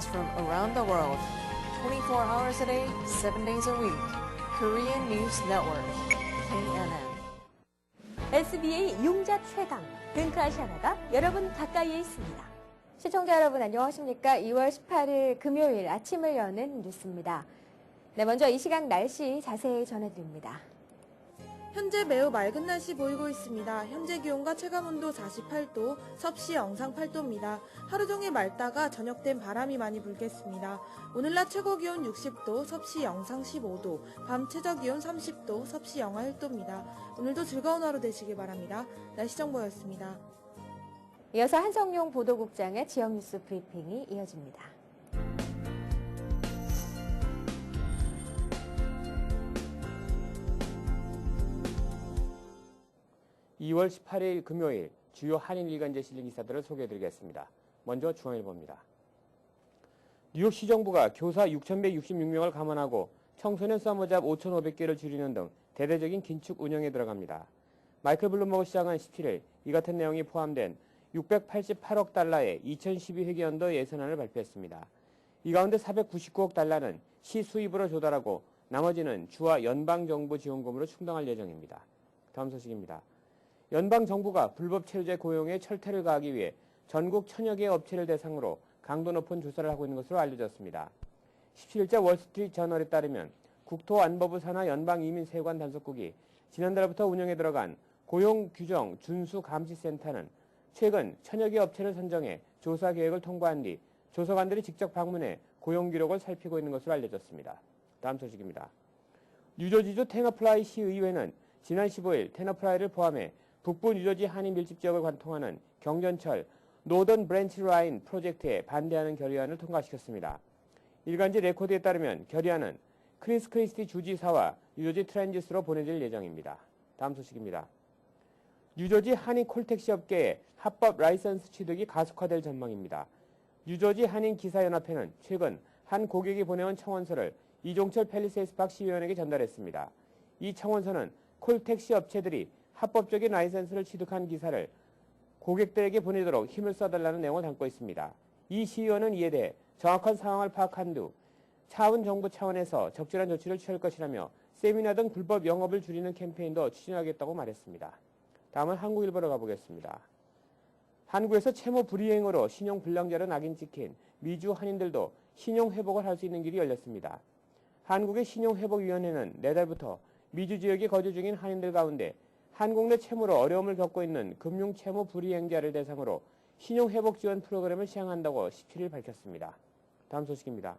Koreans from around the world. 24 hours a day, 7 days a week. Korean News Network. KNN. SBA 용자 최강 든크아시아나가 여러분 가까이에 있습니다. 시청자 여러분 안녕하십니까? 2월 18일 금요일 아침을 여는 뉴스입니다. 네, 먼저 이 시각 날씨 자세히 전해드립니다. 현재 매우 맑은 날씨 보이고 있습니다. 현재 기온과 체감온도 48도, 섭씨 영상 8도입니다. 하루 종일 맑다가 저녁 땐 바람이 많이 불겠습니다. 오늘 낮 최고 기온 60도, 섭씨 영상 15도, 밤 최저 기온 30도, 섭씨 영하 1도입니다. 오늘도 즐거운 하루 되시길 바랍니다. 날씨 정보였습니다. 이어서 한성용 보도국장의 지역 뉴스 브리핑이 이어집니다. 2월 18일 금요일 주요 한인 일간지 실린 기사들을 소개해드리겠습니다. 먼저 중앙일보입니다. 뉴욕 시 정부가 교사 6,166명을 감원하고 청소년 사모잡 5,500개를 줄이는 등 대대적인 긴축 운영에 들어갑니다. 마이클 블룸버그 시장은 17일 이 같은 내용이 포함된 688억 달러의 2012 회계연도 예산안을 발표했습니다. 이 가운데 499억 달러는 시 수입으로 조달하고 나머지는 주와 연방정부 지원금으로 충당할 예정입니다. 다음 소식입니다. 연방 정부가 불법 체류자 고용에 철퇴를 가하기 위해 전국 천여 개의 업체를 대상으로 강도 높은 조사를 하고 있는 것으로 알려졌습니다. 17일자 월스트리트 저널에 따르면 국토안보부 산하 연방이민세관 단속국이 지난달부터 운영에 들어간 고용규정 준수감시센터는 최근 천여 개 업체를 선정해 조사 계획을 통과한 뒤 조사관들이 직접 방문해 고용 기록을 살피고 있는 것으로 알려졌습니다. 다음 소식입니다. 뉴저지주 테너플라이 시의회는 지난 15일 테너플라이를 포함해 북부 뉴저지 한인 밀집 지역을 관통하는 경전철 노던 브랜치 라인 프로젝트에 반대하는 결의안을 통과시켰습니다. 일간지 레코드에 따르면 결의안은 크리스 크리스티 주지사와 뉴저지 트랜지스로 보내질 예정입니다. 다음 소식입니다. 뉴저지 한인 콜택시 업계의 합법 라이선스 취득이 가속화될 전망입니다. 뉴저지 한인 기사연합회는 최근 한 고객이 보내온 청원서를 이종철 펠리세이스 박 시의원에게 전달했습니다. 이 청원서는 콜택시 업체들이 합법적인 라이센스를 취득한 기사를 고객들에게 보내도록 힘을 써달라는 내용을 담고 있습니다. 이 시의원은 이에 대해 정확한 상황을 파악한 후 차원 정부 차원에서 적절한 조치를 취할 것이라며 세미나 등 불법 영업을 줄이는 캠페인도 추진하겠다고 말했습니다. 다음은 한국일보로 가보겠습니다. 한국에서 채무 불이행으로 신용 불량자로 낙인 찍힌 미주 한인들도 신용 회복을 할 수 있는 길이 열렸습니다. 한국의 신용회복위원회는 내달부터 미주 지역에 거주 중인 한인들 가운데 한국 내 채무로 어려움을 겪고 있는 금융채무 불이행자를 대상으로 신용회복 지원 프로그램을 시행한다고 17일 밝혔습니다. 다음 소식입니다.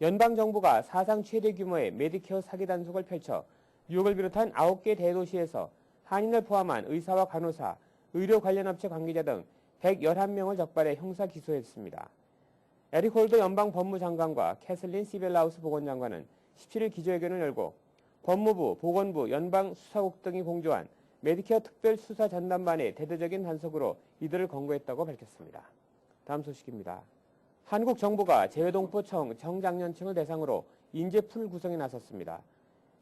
연방정부가 사상 최대 규모의 메디케어 사기 단속을 펼쳐 뉴욕을 비롯한 9개 대도시에서 한인을 포함한 의사와 간호사, 의료 관련 업체 관계자 등 111명을 적발해 형사 기소했습니다. 에릭 홀더 연방 법무장관과 캐슬린 시벨라우스 보건장관은 17일 기자회견을 열고 법무부, 보건부, 연방수사국 등이 공조한 메디케어 특별수사 전담반의 대대적인 단속으로 이들을 권고했다고 밝혔습니다. 다음 소식입니다. 한국 정부가 재외동포청 정장년층을 대상으로 인재풀 구성에 나섰습니다.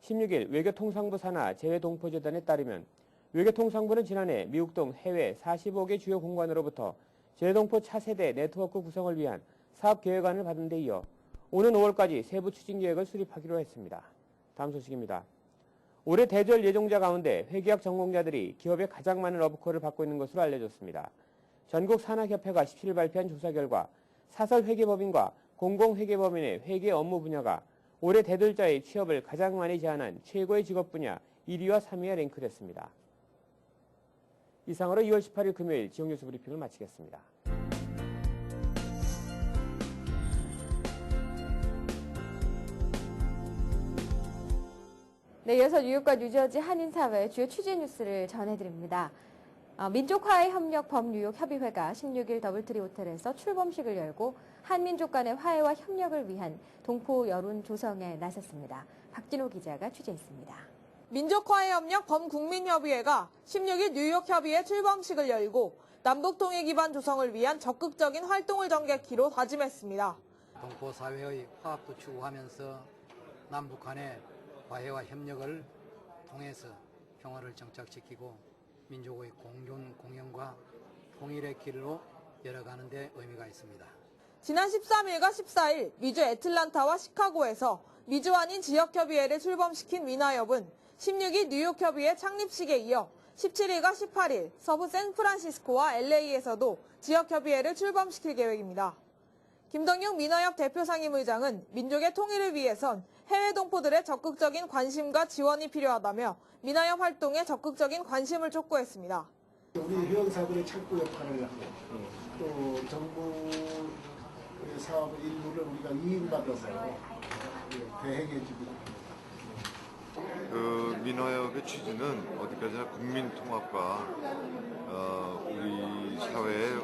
16일 외교통상부 산하 재외동포재단에 따르면 외교통상부는 지난해 미국 등 해외 45개 주요 공관으로부터 재외동포 차세대 네트워크 구성을 위한 사업계획안을 받은 데 이어 오는 5월까지 세부 추진 계획을 수립하기로 했습니다. 다음 소식입니다. 올해 대졸 예정자 가운데 회계학 전공자들이 기업에 가장 많은 러브콜을 받고 있는 것으로 알려졌습니다. 전국 산학협회가 17일 발표한 조사 결과 사설 회계법인과 공공회계법인의 회계 업무 분야가 올해 대졸자의 취업을 가장 많이 제한한 최고의 직업 분야 1위와 3위에 랭크됐습니다. 이상으로 2월 18일 금요일 지역뉴스 브리핑을 마치겠습니다. 네, 이어서 뉴욕과 뉴저지 한인사회 주요 취재 뉴스를 전해드립니다. 어, 민족화의 협력 범뉴욕 협의회가 16일 더블트리 호텔에서 출범식을 열고 한민족 간의 화해와 협력을 위한 동포 여론 조성에 나섰습니다. 박진호 기자가 취재했습니다. 민족화해협력 범국민협의회가 16일 뉴욕 협의회 출범식을 열고 남북 통일 기반 조성을 위한 적극적인 활동을 전개키로 다짐했습니다. 동포 사회의 화합도 추구하면서 남북 간의 화해와 협력을 통해서 평화를 정착시키고 민족의 공존 공영과 통일의 길로 열어가는 데 의미가 있습니다. 지난 13일과 14일 미주 애틀란타와 시카고에서 미주한인 지역협의회를 출범시킨 미나협은 16일 뉴욕협의회 창립식에 이어 17일과 18일 서부 샌프란시스코와 LA에서도 지역협의회를 출범시킬 계획입니다. 김덕용 민화협 대표 상임의장은 민족의 통일을 위해선 해외 동포들의 적극적인 관심과 지원이 필요하다며 민화협 활동에 적극적인 관심을 촉구했습니다. 우리 회원사들의 창구 역할을 하고 또 정부 사업 일부를 우리가 이인받아서 대행해주고 그 민화협의 취지는 어디까지나 국민 통합과 어, 우리 사회의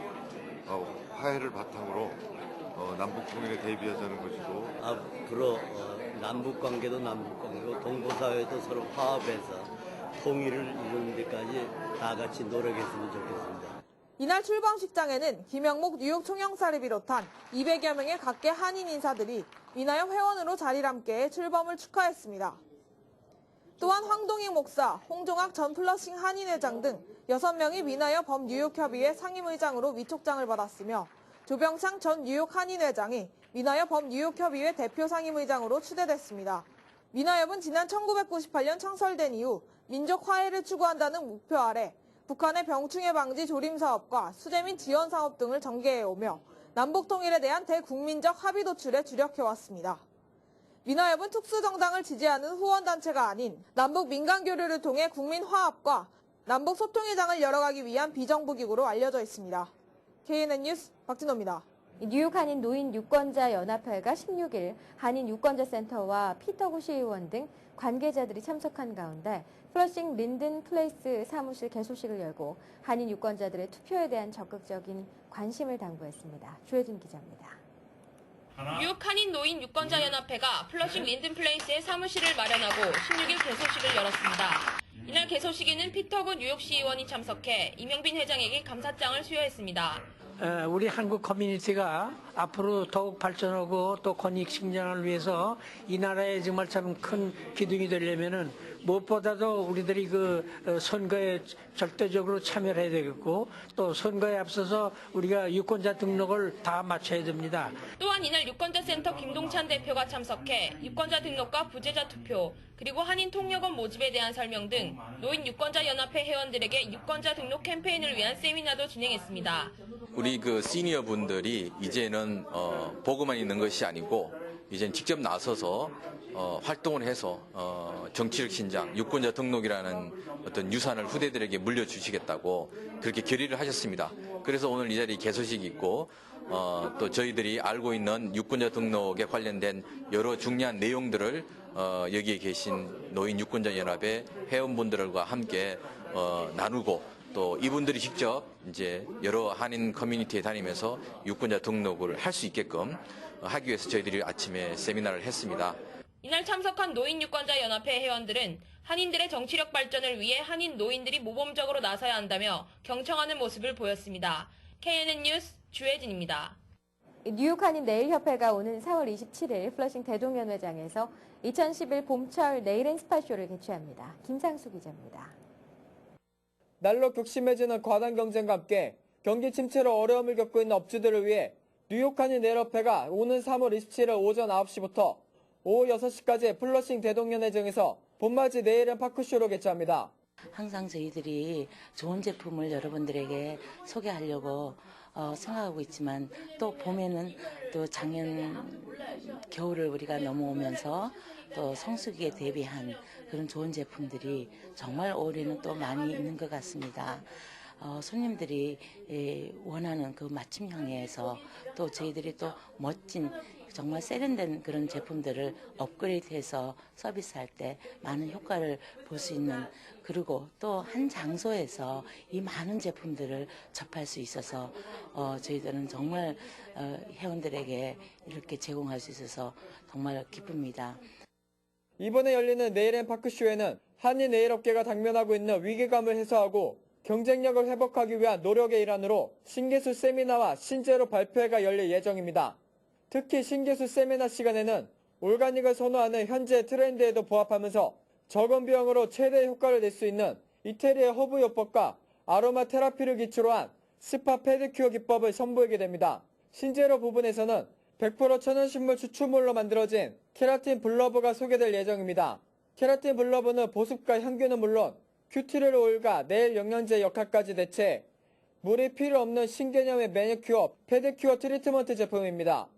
어, 화해를 바탕으로 어, 남북 통일에 대비하자는 것이고 앞으로 어, 남북 관계도 남북 관계고 동포 사회도 서로 화합해서 통일을 이루는 데까지 다 같이 노력했으면 좋겠습니다. 이날 출범식장에는 김영목 뉴욕 총영사를 비롯한 200여 명의 각계 한인 인사들이 민화협 회원으로 자리를 함께 출범을 축하했습니다. 또한 황동익 목사, 홍종학 전 플러싱 한인회장 등 6명이 민화협 범뉴욕협의회 상임의장으로 위촉장을 받았으며 조병창 전 뉴욕 한인회장이 민화협 범뉴욕협의회 대표 상임의장으로 추대됐습니다. 민화협은 지난 1998년 창설된 이후 민족 화해를 추구한다는 목표 아래 북한의 병충해 방지 조림 사업과 수재민 지원 사업 등을 전개해 오며 남북 통일에 대한 대국민적 합의 도출에 주력해 왔습니다. 민화협은 특수정당을 지지하는 후원단체가 아닌 남북 민간 교류를 통해 국민 화합과 남북 소통의 장을 열어가기 위한 비정부기구로 알려져 있습니다. KNN 뉴스 박진호입니다. 뉴욕 한인 노인 유권자 연합회가 16일 한인 유권자 센터와 피터구 시의원 등 관계자들이 참석한 가운데 플러싱 린든 플레이스 사무실 개소식을 열고 한인 유권자들의 투표에 대한 적극적인 관심을 당부했습니다. 조혜진 기자입니다. 뉴욕 한인 노인 유권자 연합회가 플러싱 린든 플레이스에 사무실을 마련하고 16일 개소식을 열었습니다. 이날 개소식에는 피터구 뉴욕시의원이 참석해 이명빈 회장에게 감사장을 수여했습니다. 어, 우리 한국 커뮤니티가 앞으로 더욱 발전하고 또 권익 신장을 위해서 이 나라에 정말 참 큰 기둥이 되려면은 무엇보다도 우리들이 그 어, 선거에 절대적으로 참여를 해야 되겠고 또 선거에 앞서서 우리가 유권자 등록을 다 맞춰야 됩니다. 또한 이날 유권자 센터 김동찬 대표가 참석해 유권자 등록과 부재자 투표, 그리고 한인 통역원 모집에 대한 설명 등 노인 유권자 연합회 회원들에게 유권자 등록 캠페인을 위한 세미나도 진행했습니다. 우리 그 시니어 분들이 이제는 어, 보고만 있는 것이 아니고 이제는 직접 나서서 어, 활동을 해서 어, 정치적 신장, 유권자 등록이라는 어떤 유산을 후대들에게 물려주시겠다고 그렇게 결의를 하셨습니다. 그래서 오늘 이 자리 개소식이 있고 어, 또 저희들이 알고 있는 유권자 등록에 관련된 여러 중요한 내용들을 어, 여기에 계신 노인 유권자 연합의 회원분들과 함께 어, 나누고 또 이분들이 직접 이제 여러 한인 커뮤니티에 다니면서 유권자 등록을 할 수 있게끔 하기 위해서 저희들이 아침에 세미나를 했습니다. 이날 참석한 노인 유권자 연합회 회원들은 한인들의 정치력 발전을 위해 한인 노인들이 모범적으로 나서야 한다며 경청하는 모습을 보였습니다. KNN 뉴스 주혜진입니다. 뉴욕 한인 네일협회가 오는 4월 27일 플러싱 대동연회장에서 2011 봄철 네일 앤 스파쇼를 개최합니다. 김상수 기자입니다. 날로 격심해지는 과당 경쟁과 함께 경기 침체로 어려움을 겪고 있는 업주들을 위해 뉴욕 한인 네일협회가 오는 3월 27일 오전 9시부터 오후 6시까지 플러싱 대동연회장에서 봄맞이 네일앤 파크쇼를 개최합니다. 항상 저희들이 좋은 제품을 여러분들에게 소개하려고 어, 생각하고 있지만 또 봄에는 또 작년 겨울을 우리가 넘어오면서 또 성수기에 대비한 그런 좋은 제품들이 정말 올해는 또 많이 있는 것 같습니다. 어, 손님들이 에, 원하는 그 맞춤형에서 또 저희들이 또 멋진 정말 세련된 그런 제품들을 업그레이드해서 서비스할 때 많은 효과를 볼 수 있는 그리고 또 한 장소에서 이 많은 제품들을 접할 수 있어서 어, 저희들은 정말 어, 회원들에게 이렇게 제공할 수 있어서 정말 기쁩니다. 이번에 열리는 네일앤 파크쇼에는 한인 네일업계가 당면하고 있는 위기감을 해소하고 경쟁력을 회복하기 위한 노력의 일환으로 신기술 세미나와 신제로 발표회가 열릴 예정입니다. 특히 신기술 세미나 시간에는 올가닉을 선호하는 현재 트렌드에도 부합하면서 적은 비용으로 최대 효과를 낼 수 있는 이태리의 허브 요법과 아로마 테라피를 기초로 한 스파 페디큐어 기법을 선보이게 됩니다. 신제로 부분에서는 100% 천연식물 추출물로 만들어진 케라틴 블러브가 소개될 예정입니다. 케라틴 블러브는 보습과 향균은 물론 큐티를 오일과 내일 영양제 역할까지 대체 물이 필요 없는 신개념의 매니큐어, 페디큐어 트리트먼트 제품입니다.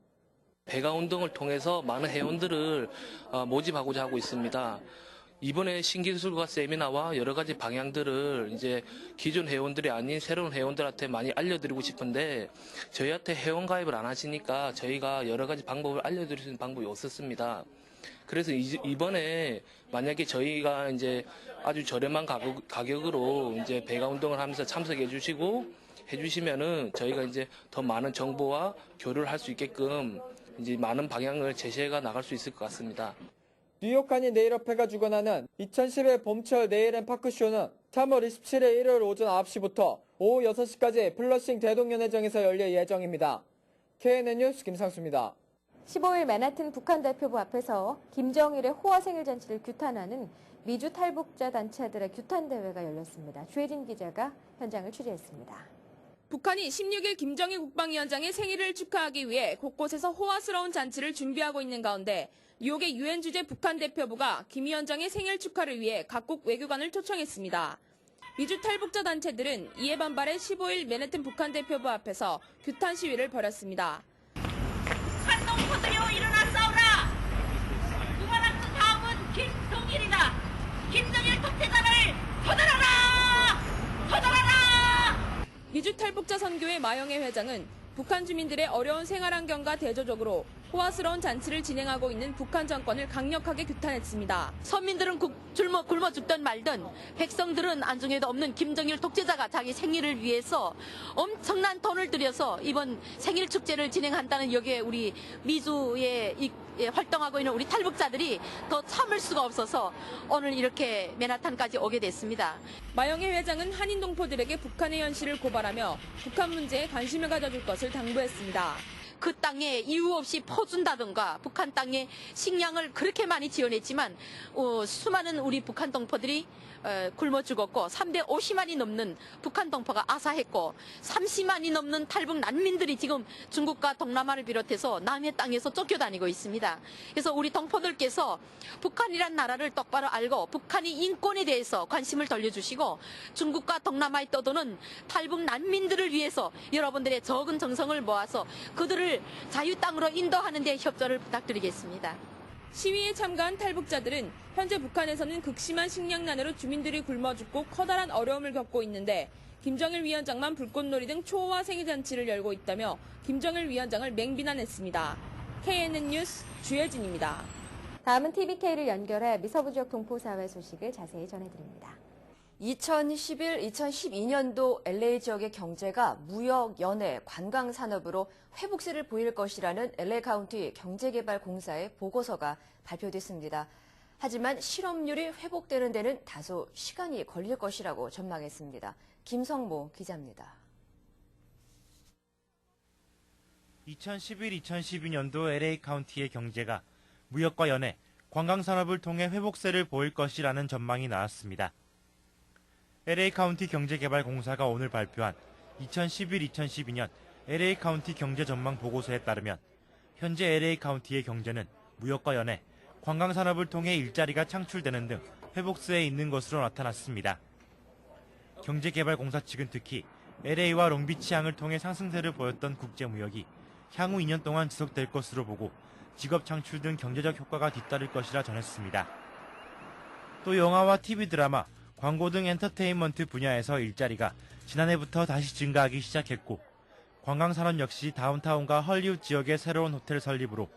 배가 운동을 통해서 많은 회원들을 어, 모집하고자 하고 있습니다. 이번에 신기술과 세미나와 여러 가지 방향들을 이제 기존 회원들이 아닌 새로운 회원들한테 많이 알려드리고 싶은데 저희한테 회원 가입을 안 하시니까 저희가 여러 가지 방법을 알려드릴 수 있는 방법이 없었습니다. 그래서 이- 이번에 만약에 저희가 이제 아주 저렴한 가격, 가격으로 이제 배가 운동을 하면서 참석해 주시고 해주시면은 저희가 이제 더 많은 정보와 교류를 할 수 있게끔 이제 많은 방향을 제시해가 나갈 수 있을 것 같습니다. 뉴욕 한인 네일협회가 주관하는 2011 봄철 네일앤 파크쇼는 3월 27일 일요일 오전 9시부터 오후 6시까지 플러싱 대동연회장에서 열릴 예정입니다. KNN 뉴스 김상수입니다. 15일 맨하튼 북한 대표부 앞에서 김정일의 호화 생일 잔치를 규탄하는 미주 탈북자 단체들의 규탄 대회가 열렸습니다. 주혜진 기자가 현장을 취재했습니다. 북한이 16일 김정일 국방위원장의 생일을 축하하기 위해 곳곳에서 호화스러운 잔치를 준비하고 있는 가운데 뉴욕의 유엔 주재 북한 대표부가 김 위원장의 생일 축하를 위해 각국 외교관을 초청했습니다. 미주 탈북자 단체들은 이에 반발해 15일 맨해튼 북한 대표부 앞에서 규탄 시위를 벌였습니다. 한동포들여 일어나 싸우라! 무관학수 다음은 김동일이다! 김정일 독재자를 처단하라! 처단하라! 미주 탈북자 선교회 마영애 회장은 북한 주민들의 어려운 생활 환경과 대조적으로 호화스러운 잔치를 진행하고 있는 북한 정권을 강력하게 규탄했습니다. 서민들은 굶- 굶어, 굶어 죽든 말든 백성들은 안중에도 없는 김정일 독재자가 자기 생일을 위해서 엄청난 돈을 들여서 이번 생일 축제를 진행한다는 여기에 우리 미주에 이- 예, 활동하고 있는 우리 탈북자들이 더 참을 수가 없어서 오늘 이렇게 맨하탄까지 오게 됐습니다. 마영애 회장은 한인 동포들에게 북한의 현실을 고발하며 북한 문제에 관심을 가져줄 것을 당부했습니다. 그 땅에 이유 없이 퍼준다든가 북한 땅에 식량을 그렇게 많이 지원했지만 어, 수많은 우리 북한 동포들이 어, 굶어 죽었고 350만이 넘는 북한 동포가 아사했고 30만이 넘는 탈북 난민들이 지금 중국과 동남아를 비롯해서 남의 땅에서 쫓겨다니고 있습니다. 그래서 우리 동포들께서 북한이란 나라를 똑바로 알고 북한이 인권에 대해서 관심을 돌려주시고 중국과 동남아에 떠도는 탈북 난민들을 위해서 여러분들의 적은 정성을 모아서 그들을 자유 땅으로 인도하는 데 협조를 부탁드리겠습니다. 시위에 참가한 탈북자들은 현재 북한에서는 극심한 식량난으로 주민들이 굶어 죽고 커다란 어려움을 겪고 있는데 김정일 위원장만 불꽃놀이 등 초호화 생일잔치를 열고 있다며 김정일 위원장을 맹비난했습니다. KNN 뉴스 주혜진입니다. 다음은 TBK를 연결해 미서부 지역 동포사회 소식을 자세히 전해드립니다. 2011-2012년도 LA 지역의 경제가 무역, 연애, 관광 산업으로 회복세를 보일 것이라는 LA 카운티 경제개발공사의 보고서가 발표됐습니다. 하지만 실업률이 회복되는 데는 다소 시간이 걸릴 것이라고 전망했습니다. 김성모 기자입니다. 2011-2012년도 LA 카운티의 경제가 무역과 연애, 관광 산업을 통해 회복세를 보일 것이라는 전망이 나왔습니다. LA 카운티 경제개발공사가 오늘 발표한 2011-2012년 LA 카운티 경제 전망 보고서에 따르면 현재 LA 카운티의 경제는 무역과 연애, 관광 산업을 통해 일자리가 창출되는 등 회복세에 있는 것으로 나타났습니다. 경제개발공사 측은 특히 LA와 롱비치항을 통해 상승세를 보였던 국제무역이 향후 2년 동안 지속될 것으로 보고 직업 창출 등 경제적 효과가 뒤따를 것이라 전했습니다. 또 영화와 TV 드라마, 광고 등 엔터테인먼트 분야에서 일자리가 지난해부터 다시 증가하기 시작했고 관광산업 역시 다운타운과 헐리우드 지역의 새로운 호텔 설립으로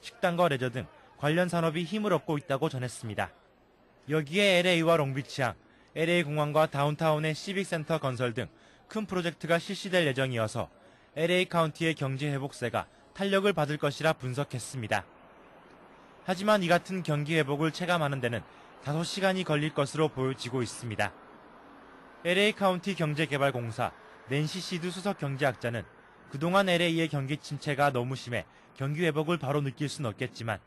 식당과 레저 등 관련 산업이 힘을 얻고 있다고 전했습니다. 여기에 LA와 롱비치항, LA 공항과 다운타운의 시빅센터 건설 등 큰 프로젝트가 실시될 예정이어서 LA 카운티의 경제 회복세가 탄력을 받을 것이라 분석했습니다. 하지만 이 같은 경기 회복을 체감하는 데는 다소 시간이 걸릴 것으로 보여지고 있습니다. LA 카운티 경제개발공사 낸시 시드 수석 경제학자는 그동안 LA의 경기 침체가 너무 심해 경기 회복을 바로 느낄 수는 없겠지만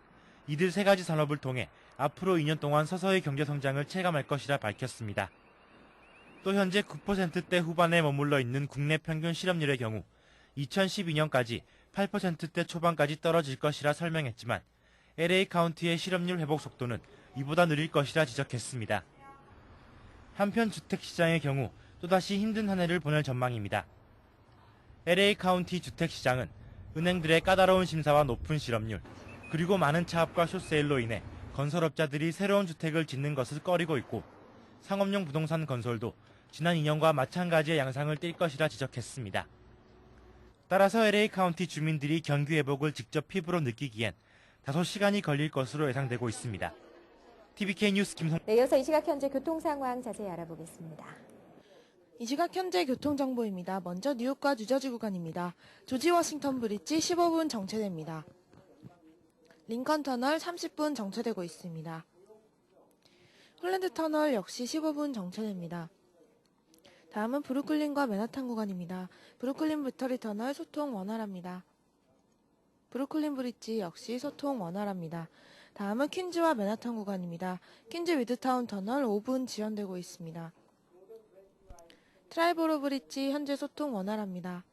이들 세 가지 산업을 통해 앞으로 2년 동안 서서히 경제 성장을 체감할 것이라 밝혔습니다. 또 현재 9%대 후반에 머물러 있는 국내 평균 실업률의 경우 2012년까지 8%대 초반까지 떨어질 것이라 설명했지만 LA 카운티의 실업률 회복 속도는 이보다 느릴 것이라 지적했습니다. 한편 주택 시장의 경우 또다시 힘든 한 해를 보낼 전망입니다. LA 카운티 주택 시장은 은행들의 까다로운 심사와 높은 실업률, 그리고 많은 차압과 숏세일로 인해 건설업자들이 새로운 주택을 짓는 것을 꺼리고 있고 상업용 부동산 건설도 지난 2년과 마찬가지의 양상을 띌 것이라 지적했습니다. 따라서 LA 카운티 주민들이 경기 회복을 직접 피부로 느끼기엔 다소 시간이 걸릴 것으로 예상되고 있습니다. TVK 뉴스 김성 네, 이어서 이 시각 현재 교통 상황 자세히 알아보겠습니다. 이 시각 현재 교통정보입니다. 먼저 뉴욕과 뉴저지 구간입니다. 조지 워싱턴 브릿지 15분 정체됩니다. 링컨 터널 30분 정체되고 있습니다. 홀랜드 터널 역시 15분 정체됩니다. 다음은 브루클린과 맨하탄 구간입니다. 브루클린 배터리 터널 소통 원활합니다. 브루클린 브릿지 역시 소통 원활합니다. 다음은 퀸즈와 맨하탄 구간입니다. 퀸즈 위드타운 터널 5분 지연되고 있습니다. 트라이보로 브릿지 현재 소통 원활합니다.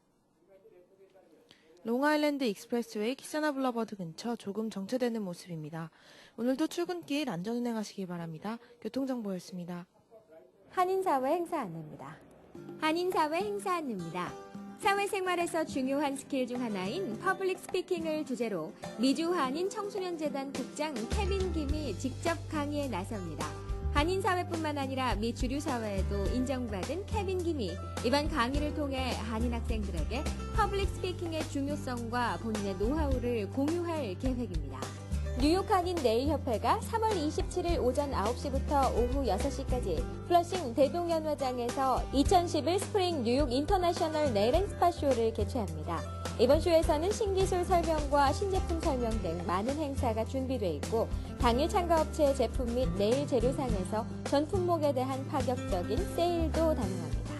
롱아일랜드 익스프레스웨이 키사나 블러버드 근처 조금 정체되는 모습입니다. 오늘도 출근길 안전 운행하시기 바랍니다. 교통정보였습니다. 한인사회 행사 안내입니다. 한인사회 행사 안내입니다. 사회생활에서 중요한 스킬 중 하나인 퍼블릭 스피킹을 주제로 미주 한인 청소년재단 국장 케빈 김이 직접 강의에 나섭니다. 한인 사회뿐만 아니라 미 주류 사회에도 인정받은 케빈 김이 이번 강의를 통해 한인 학생들에게 퍼블릭 스피킹의 중요성과 본인의 노하우를 공유할 계획입니다. 뉴욕 한인 네일협회가 3월 27일 오전 9시부터 오후 6시까지 플러싱 대동연화장에서 2011 스프링 뉴욕 인터내셔널 네일 앤 스파 쇼를 개최합니다. 이번 쇼에서는 신기술 설명과 신제품 설명 등 많은 행사가 준비돼 있고 당일 참가업체의 제품 및 네일 재료상에서 전 품목에 대한 파격적인 세일도 가능합니다.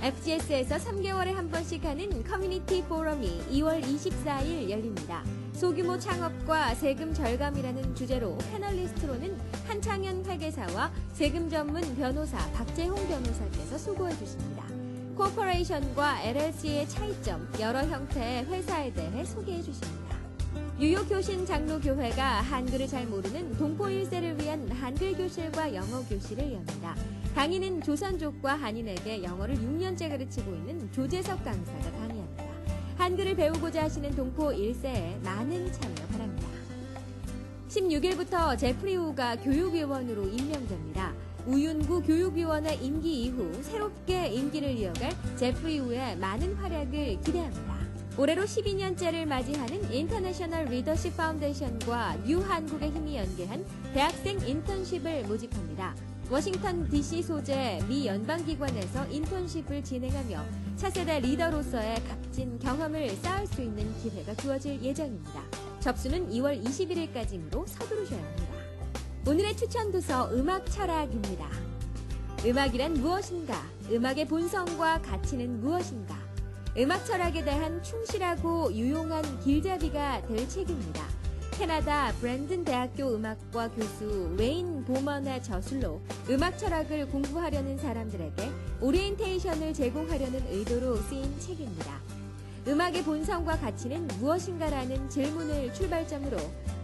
FGS에서 3개월에 한 번씩 하는 커뮤니티 포럼이 2월 24일 열립니다. 소규모 창업과 세금 절감이라는 주제로 패널리스트로는 한창현 회계사와 세금 전문 변호사 박재홍 변호사께서 수고해 주십니다. 코퍼레이션과 LLC의 차이점, 여러 형태의 회사에 대해 소개해 주십니다. 뉴욕 교신 장로교회가 한글을 잘 모르는 동포 1세를 위한 한글 교실과 영어 교실을 엽니다. 강의는 조선족과 한인에게 영어를 6년째 가르치고 있는 조재석 강사가 강의합니다. 한글을 배우고자 하시는 동포 1세에 많은 참여 바랍니다. 16일부터 제프리 우가 교육위원으로 임명됩니다. 우윤구 교육위원의 임기 이후 새롭게 임기를 이어갈 제프리 우의 많은 활약을 기대합니다. 올해로 12년째를 맞이하는 인터내셔널 리더십 파운데이션과 뉴 한국의 힘이 연계한 대학생 인턴십을 모집합니다. 워싱턴 DC 소재 미 연방기관에서 인턴십을 진행하며 차세대 리더로서의 값진 경험을 쌓을 수 있는 기회가 주어질 예정입니다. 접수는 2월 21일까지이므로 서두르셔야 합니다. 오늘의 추천 도서 음악 철학입니다. 음악이란 무엇인가? 음악의 본성과 가치는 무엇인가? 음악 철학에 대한 충실하고 유용한 길잡이가 될 책입니다. 캐나다 브랜든 대학교 음악과 교수 웨인 보먼의 저술로 음악 철학을 공부하려는 사람들에게 오리엔테이션을 제공하려는 의도로 쓰인 책입니다. 음악의 본성과 가치는 무엇인가라는 질문을 출발점으로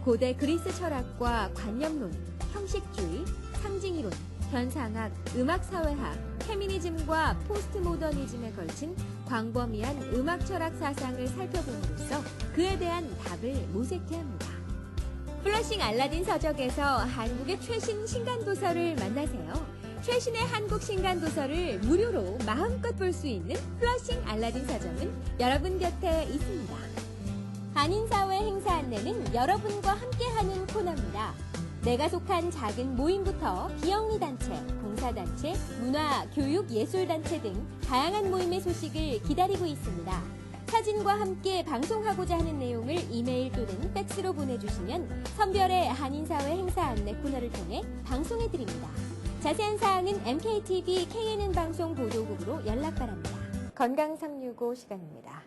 고대 그리스 철학과 관념론, 형식주의, 상징이론, 현상학, 음악사회학, 페미니즘과 포스트모더니즘에 걸친 광범위한 음악 철학 사상을 살펴봄으로써 그에 대한 답을 모색해 합니다. 플러싱 알라딘 서적에서 한국의 최신 신간 도서를 만나세요. 최신의 한국 신간 도서를 무료로 마음껏 볼 수 있는 플러싱 알라딘 서점은 여러분 곁에 있습니다. 한인사회 행사 안내는 여러분과 함께하는 코너입니다. 내가 속한 작은 모임부터 비영리 단체, 봉사단체, 문화, 교육, 예술단체 등 다양한 모임의 소식을 기다리고 있습니다. 사진과 함께 방송하고자 하는 내용을 이메일 또는 팩스로 보내주시면 선별의 한인사회 행사 안내 코너를 통해 방송해드립니다. 자세한 사항은 MKTV KNN 방송 보도국으로 연락 바랍니다. 건강 365 시간입니다.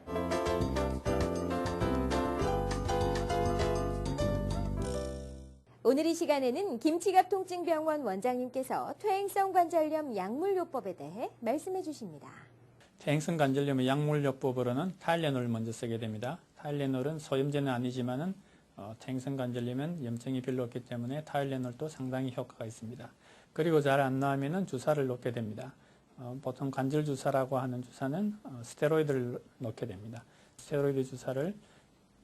오늘 이 시간에는 김치갑 통증병원 원장님께서 퇴행성 관절염 약물요법에 대해 말씀해 주십니다. 퇴행성 관절염의 약물요법으로는 타일레놀을 먼저 쓰게 됩니다. 타일레놀은 소염제는 아니지만 은 어, 퇴행성 관절염은 염증이 별로 없기 때문에 타일레놀도 상당히 효과가 있습니다. 그리고 잘 안 나오면은 주사를 놓게 됩니다. 어, 보통 관절 주사라고 하는 주사는 어, 스테로이드를 놓게 됩니다. 스테로이드 주사를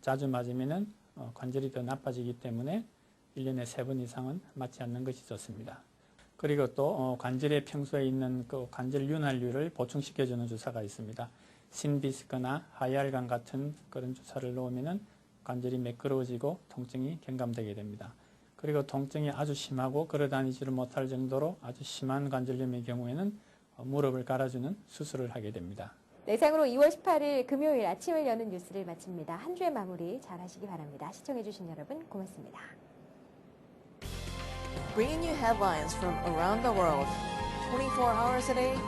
자주 맞으면은 어, 관절이 더 나빠지기 때문에 1년에 3번 이상은 맞지 않는 것이 좋습니다. 그리고 또 어, 관절에 평소에 있는 그 관절 윤활유를 보충시켜주는 주사가 있습니다. 신비스크나 하이알간 같은 그런 주사를 놓으면은 관절이 매끄러워지고 통증이 경감되게 됩니다. 그리고 통증이 아주 심하고 걸어다니지를 못할 정도로 아주 심한 관절염의 경우에는 어, 무릎을 깔아주는 수술을 하게 됩니다. 네, 이상으로 2월 18일 금요일 아침을 여는 뉴스를 마칩니다. 한 주의 마무리 잘 하시기 바랍니다. 시청해주신 여러분 고맙습니다. Bringing you headlines from around the world. 24 hours a day,